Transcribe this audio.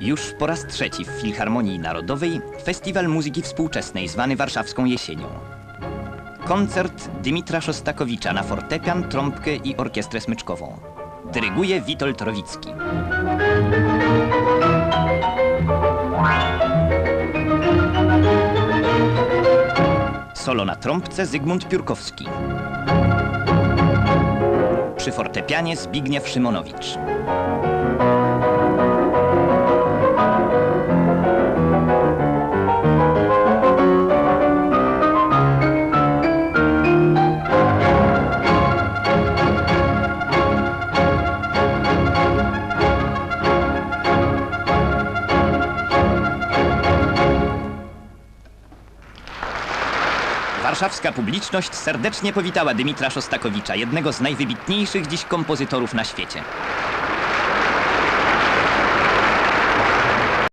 Już po raz trzeci w Filharmonii Narodowej Festiwal Muzyki Współczesnej zwany Warszawską Jesienią. Koncert Dymitra Szostakowicza na fortepian, trąbkę i orkiestrę smyczkową. Dyryguje Witold Rowicki. Solo na trąbce Zygmunt Piórkowski. Przy fortepianie Zbigniew Szymonowicz. Warszawska publiczność serdecznie powitała Dymitra Szostakowicza, jednego z najwybitniejszych dziś kompozytorów na świecie.